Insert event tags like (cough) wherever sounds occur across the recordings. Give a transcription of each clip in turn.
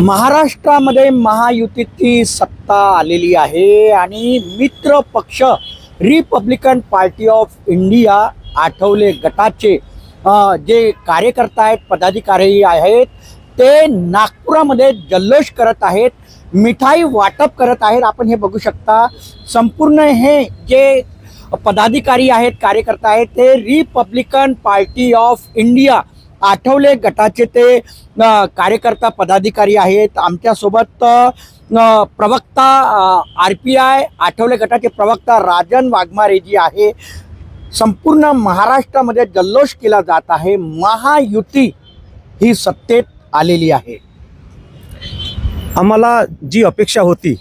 महाराष्ट्रामध्ये महायुतीची सत्ता आलेली आहे आणि मित्र पक्ष Republican Party of India Athawale गटाचे जे कार्यकर्ता आहेत पदाधिकारी आहेत ते नागपुरामध्ये जल्लोष करत आहेत मिठाई वाटप करत आहेत. आपण हे बघू शकता संपूर्ण हे जे पदाधिकारी आहेत कार्यकर्ता आहेत ते Republican Party of India Athawale गटाचे ते कार्यकर्ता पदाधिकारी आहेत. आमच्यासोबत प्रवक्ता आर पी आय आठवले गटाचे प्रवक्ता राजन वाघमारे जी आहे. संपूर्ण महाराष्ट्रामध्ये जल्लोष केला जात आहे. महायुती ही सत्तेत आलेली आहे. आम्हाला जी अपेक्षा होती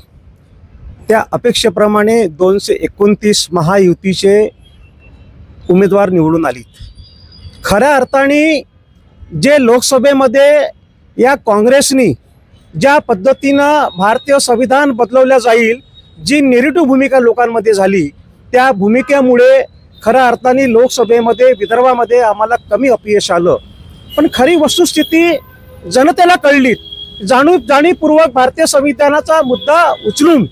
त्या अपेक्षेप्रमाणे दोनशे एकोणतीस महायुतीचे उमेदवार निवडून आलीत खऱ्या अर्थाने जे लोकसभेमध्ये या काँग्रेसनी ज्या पद्धतीनं भारतीय संविधान बदलवल्या जाईल जी नेरेटिव्ह भूमिका लोकांमध्ये झाली त्या भूमिकेमुळे खऱ्या अर्थाने लोकसभेमध्ये विदर्भामध्ये आम्हाला कमी अपयश आलं. पण खरी वस्तुस्थिती जनतेला कळली. जाणू जाणीवपूर्वक भारतीय संविधानाचा मुद्दा उचलून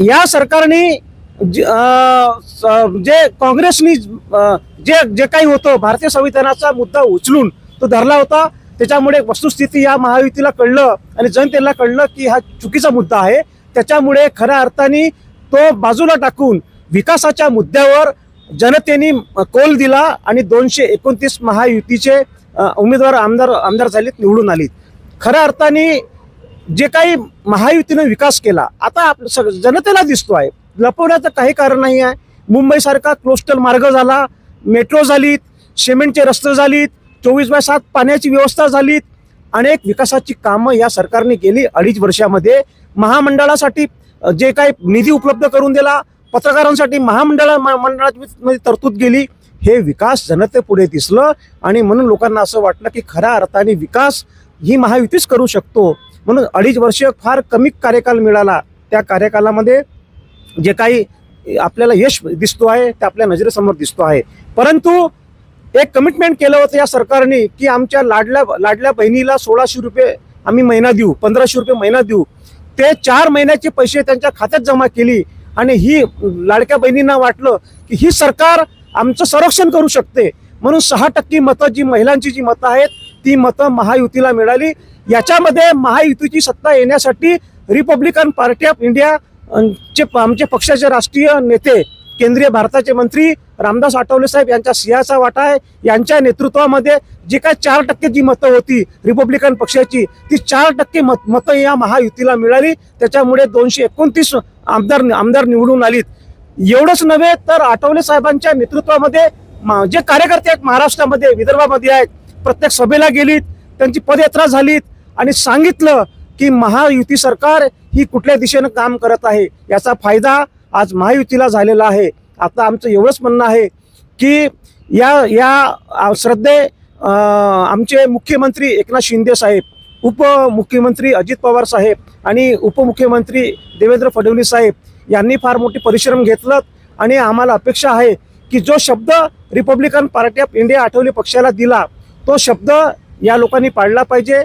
या सरकारने ज- स- जे काँग्रेसनी जे जे काही होतं भारतीय संविधानाचा मुद्दा उचलून तो धरला होता. त्याच्यामुळे वस्तुस्थिती या महायुतीला कळलं आणि जनतेला कळलं की हा चुकीचा मुद्दा आहे. त्याच्यामुळे खऱ्या अर्थाने तो बाजूला टाकून विकासाच्या मुद्द्यावर जनतेने कोल दिला आणि दोनशे एकोणतीस महायुतीचे उमेदवार आमदार आमदार झालेत निवडून आलीत. खऱ्या अर्थाने जे काही महायुतीनं विकास केला आता आप- जनतेला दिसतो आहे लपवण्याचं काही कारण नाही आहे मुंबईसारखा क्लोस्टल मार्ग झाला. मेट्रो झालीत सिमेंटचे रस्ते झालीत चोवीस बाय सात पाण्याची व्यवस्था झालीत. अनेक विकासाची कामं या सरकारने केली अडीच वर्षामध्ये. महामंडळासाठी जे काही निधी उपलब्ध करून दिला पत्रकारांसाठी महामंडळा म- मंडळामध्ये तरतूद गेली हे विकास जनतेपुढे दिसलं आणि म्हणून लोकांना असं वाटलं की खऱ्या अर्थाने विकास ही महायुतीच करू शकतो. म्हणून अडीच वर्ष फार कमी कार्यकाल मिळाला. त्या कार्यकालामध्ये जे काही आपल्याला यश दिसतो आहे ते आपल्या नजरेसमोर दिसतो आहे. परंतु एक कमिटमेंट केलं होतं या सरकारने की आमच्या लाडल्या लाडल्या बहिणीला सोळाशे रुपये आम्ही महिना देऊ पंधराशे रुपये महिना देऊ. ते चार महिन्याचे पैसे त्यांच्या खात्यात जमा केली आणि ही लाडक्या बहिणींना वाटलं की ही सरकार आमचं संरक्षण करू शकते. म्हणून सहा टक्के मतं जी महिलांची जी मतं आहेत ती मतं महायुतीला मिळाली. याच्यामध्ये महायुतीची सत्ता येण्यासाठी रिपब्लिकन पार्टी ऑफ इंडिया आमचे पक्षाचे राष्ट्रीय नेते केंद्रीय भारताचे मंत्री रामदास आठवले साहेब यांच्या सिंहाचा वाटा आहे. यांच्या नेतृत्वामध्ये जी काय चार टक्के जी मतं होती रिपब्लिकन पक्षाची ती चार टक्के मत मतं या महायुतीला मिळाली. त्याच्यामुळे दोनशे एकोणतीस आमदार आमदार निवडून आलीत. एवढंच नव्हे तर आठवले साहेबांच्या नेतृत्वामध्ये मा- जे कार्यकर्ते आहेत महाराष्ट्रामध्ये विदर्भामध्ये आहेत प्रत्येक सभेला गेलीत त्यांची पदयात्रा झालीत आणि सांगितलं की महायुती सरकार ही कुठल्या दिशेनं काम करत आहे? याचा फायदा आज महायुतीला झालेला आहे. आता आमचं एवढंच म्हणणं आहे की या या श्रद्धे आमचे मुख्यमंत्री एकनाथ शिंदे साहेब उपमुख्यमंत्री अजित पवार साहेब आणि उपमुख्यमंत्री देवेंद्र फडणवीस साहेब यांनी फार मोठी परिश्रम घेतलं आणि आम्हाला अपेक्षा आहे की जो शब्द Republican Party of India Athawale पक्षाला दिला तो शब्द या लोकांनी पाळला पाहिजे.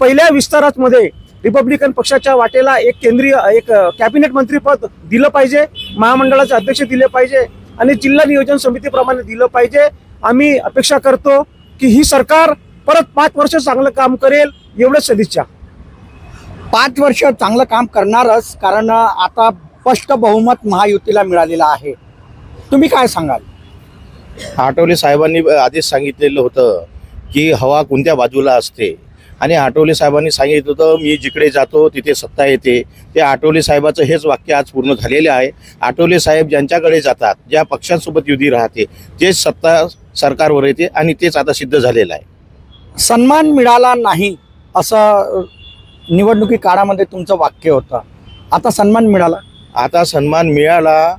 पहिल्या विस्तारामध्ये रिपब्लिकन पक्षाच्या वाटेला एक केंद्रीय एक कॅबिनेट मंत्रीपद दिलं पाहिजे महामंडळाचे अध्यक्ष दिले पाहिजे आणि जिल्हा नियोजन समितीप्रमाणे दिलं पाहिजे. आम्ही अपेक्षा करतो की ही सरकार परत पाच वर्ष चांगलं काम करेल एवढंच सदिच्छा. पाच वर्ष चांगलं काम करणारच कारण आता स्पष्ट बहुमत महायुतीला मिळालेलं आहे. तुम्ही काय सांगाल? आठवले साहेबांनी आधीच सांगितलेलं होतं की हवा कोणत्या बाजूला असते? आणि आठवले साहेबांनी सांगितलं होतं मी जिकडे जातो तिथे सत्ता येते. ते आठवले साहेबाचं हेच वाक्य आज पूर्ण झालेले आहे. आठवले साहेब ज्यांच्याकडे जातात ज्या पक्षांसोबत युती राहते तेच सत्ता सरकारवर येते आणि तेच आता सिद्ध झालेलं आहे. सन्मान मिळाला नाही असं निवडणुकी काळामध्ये तुमचं वाक्य होतं. आता सन्मान मिळाला? आता सन्मान मिळाला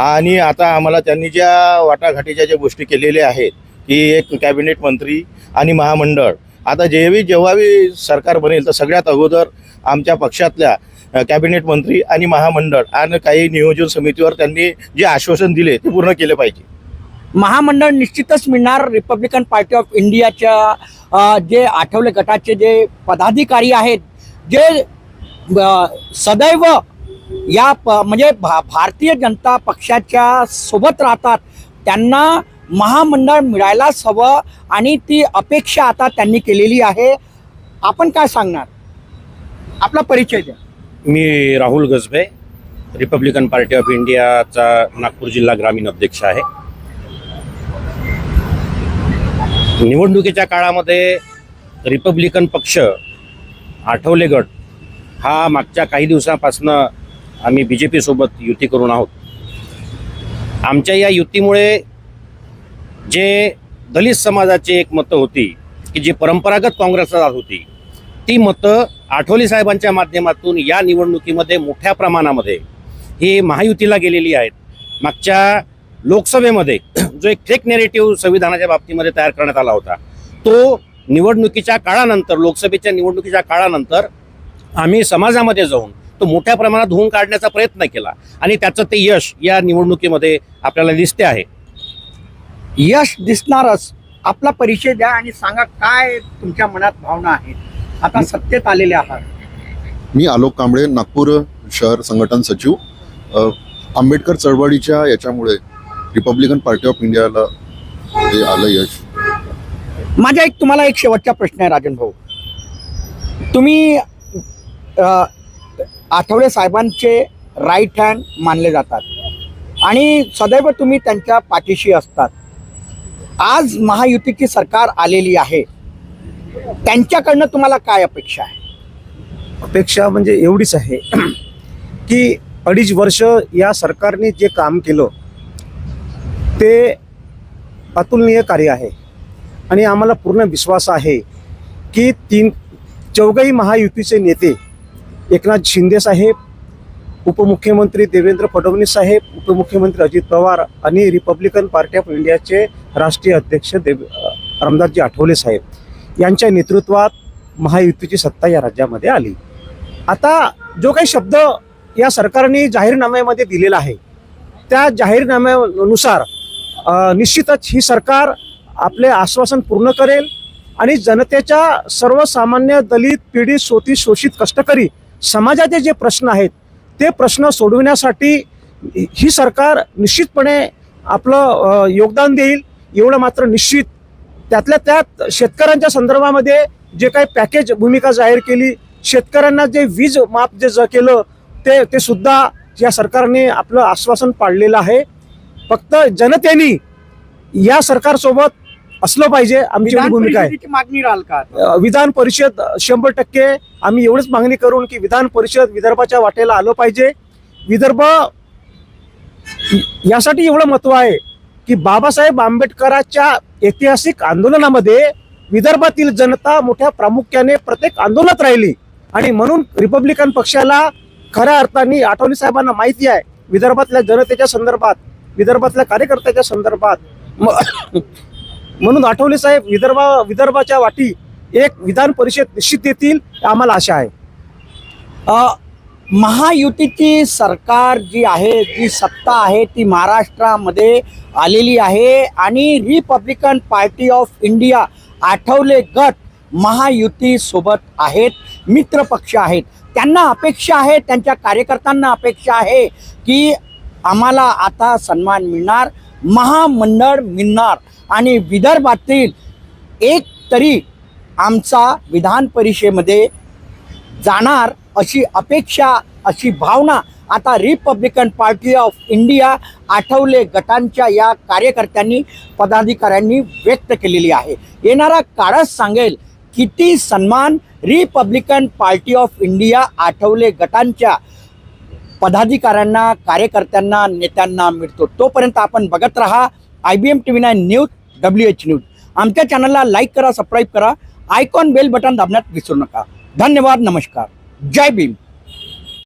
आणि आता आम्हाला त्यांनी ज्या वाटाघाटीच्या ज्या गोष्टी केलेल्या आहेत की एक कॅबिनेट मंत्री आणि महामंडळ आता जेवी जेव्हावी सरकार बनेल तर सगळ्यात अगोदर आमच्या पक्षातल्या कॅबिनेट मंत्री आणि महामंडळ आणि काही नियोजन समितीवर त्यांनी जे आश्वासन दिले ते पूर्ण केले पाहिजे. महामंडळ निश्चितच मिळणार. रिपब्लिकन पार्टी ऑफ इंडियाच्या जे आठवले गटाचे जे पदाधिकारी आहेत जे सदैव या प म्हणजे भा भारतीय जनता पक्षाच्या सोबत राहतात त्यांना महामंडळ मिळायलाच हवं आणि ती अपेक्षा आता त्यांनी केलेली आहे. आपण काय सांगणार? आपला परिचय द्या. मी Rahul Gajbe republican party of इंडियाचा नागपूर जिल्हा ग्रामीण अध्यक्ष आहे. निवडणुकीच्या काळामध्ये रिपब्लिकन पक्ष आठवले गट हा मागच्या काही दिवसापासनं आम्ही बी जे पीसोबत युती करून आहोत. आमच्या या युतीमुळे जे दलित समाजाची एक मतं होती की जी परंपरागत काँग्रेसला जात होती ती मतं आठवले साहेबांच्या माध्यमातून या निवडणुकीमध्ये मोठ्या प्रमाणामध्ये ही महायुतीला गेलेली आहेत. मागच्या लोकसभेमध्ये जो एक फेक नेरेटिव्ह संविधानाच्या बाबतीमध्ये तयार करण्यात आला होता तो निवडणुकीच्या काळानंतर लोकसभेच्या निवडणुकीच्या काळानंतर आम्ही समाजामध्ये जाऊन तो मोठ्या प्रमाणात धुवून काढण्याचा प्रयत्न केला आणि त्याचं ते यश या निवडणुकीमध्ये आपल्याला दिसते आहे. यश दिसणारच. आपला परिचय द्या आणि सांगा काय तुमच्या मनात भावना आहेत. आता सत्तेत आलेले आहात. मी आलोक कांबळे नागपूर शहर संघटन सचिव. आंबेडकर चळवळीच्या याच्यामुळे रिपब्लिकन पार्टी ऑफ इंडियाला हे आलं यश. माझा एक तुम्हाला एक शेवटचा प्रश्न आहे राजन भाऊ. तुम्ही आठवले साहेबांचे राईट हँड मानले जातात. आणि सदैव तुम्ही त्यांच्या पाठीशी असतात. आज महायुतीची सरकार आलेली आहे. त्यांच्याकडनं तुम्हाला काय अपेक्षा आहे? अपेक्षा म्हणजे एवढीच आहे (clears throat) की अडीच वर्ष या सरकारने जे काम केलं ते अतुलनीय कार्य आहे. आणि आम्हाला पूर्ण विश्वास आहे की तीन चौघही महायुतीचे नेते एकनाथ शिंदे साहेब उपमुख्यमंत्री देवेंद्र फडणवीस साहेब उपमुख्यमंत्री अजित पवार आणि रिपब्लिकन पार्टी ऑफ इंडियाचे राष्ट्रीय अध्यक्ष देव रामदासजी आठवले साहेब यांच्या नेतृत्वात महायुतीची सत्ता या राज्यामध्ये आली. आता जो काही शब्द या सरकारने जाहीरनाम्यामध्ये दिलेला आहे त्या जाहीरनाम्यानुसार निश्चितच ही सरकार आपले आश्वासन पूर्ण करेल आणि जनतेच्या सर्वसामान्य दलित पीडित शोषित शोषित कष्टकरी समाजाचे जे प्रश्न आहेत ते प्रश्न सोडविण्यासाठी ही सरकार निश्चितपणे आपलं योगदान देईल. एवढं मात्र निश्चित. त्यातल्या त्यात शेतकऱ्यांच्या संदर्भामध्ये जे काही पॅकेज भूमिका जाहीर केली शेतकऱ्यांना जे वीज माफ जे ज केलं ते ते सुद्धा या सरकारने आपलं आश्वासन पाळलेलं आहे. फक्त जनतेने या सरकारसोबत असलं पाहिजे आमची एवढी भूमिका आहे. मागणी राहाल का? विधान परिषद शंभर टक्के आम्ही एवढीच मागणी करून की विधान परिषद विदर्भाच्या वाटेला आलं पाहिजे. विदर्भ यासाठी एवढं महत्त्व आहे की बाबासाहेब आंबेडकरांच्या ऐतिहासिक आंदोलनामध्ये विदर्भातील जनता मोठ्या प्रामुख्याने प्रत्येक आंदोलनात राहिली. आणि म्हणून रिपब्लिकन पक्षाला खऱ्या अर्थाने आठवले साहेबांना माहिती आहे विदर्भातल्या जनतेच्या संदर्भात विदर्भातल्या कार्यकर्त्याच्या संदर्भात. म्हणून आठवले साहेब विदर्भा विदर्भाच्या वाटी एक विधान परिषद निश्चित देतील आम्हाला आशा आहे. महायुतीची सरकार जी आहे जी सत्ता आहे ती महाराष्ट्रामध्ये आलेली आहे आणि Republican Party of India Athawale गट महायुतीसोबत आहेत मित्रपक्ष आहेत. त्यांना अपेक्षा आहे त्यांच्या कार्यकर्त्यांना अपेक्षा आहे की आम्हाला आता सन्मान मिळणार महामंडळ मिळणार. आणि विदर्भातील एक तरी आमचा विधान परिषदेमध्ये जाणार अशी अपेक्षा अशी भावना आता Republican Party of India Athawale गटांच्या या कार्यकर्त्यांनी पदाधिकाऱ्यांनी व्यक्त केलेली आहे. येणारा काळच सांगेल किती सन्मान Republican Party of India Athawale गटांच्या पदाधिकाऱ्यांना कार्यकर्त्यांना नेत्यांना मिळतो. तोपर्यंत आपण बघत राहा. I B M T V nine news W H news आमच्या चॅनलला लाईक करा सबस्क्राईब करा. आयकॉन बेल बटन दाबण्यात विसरू नका. धन्यवाद नमस्कार. जय भीम.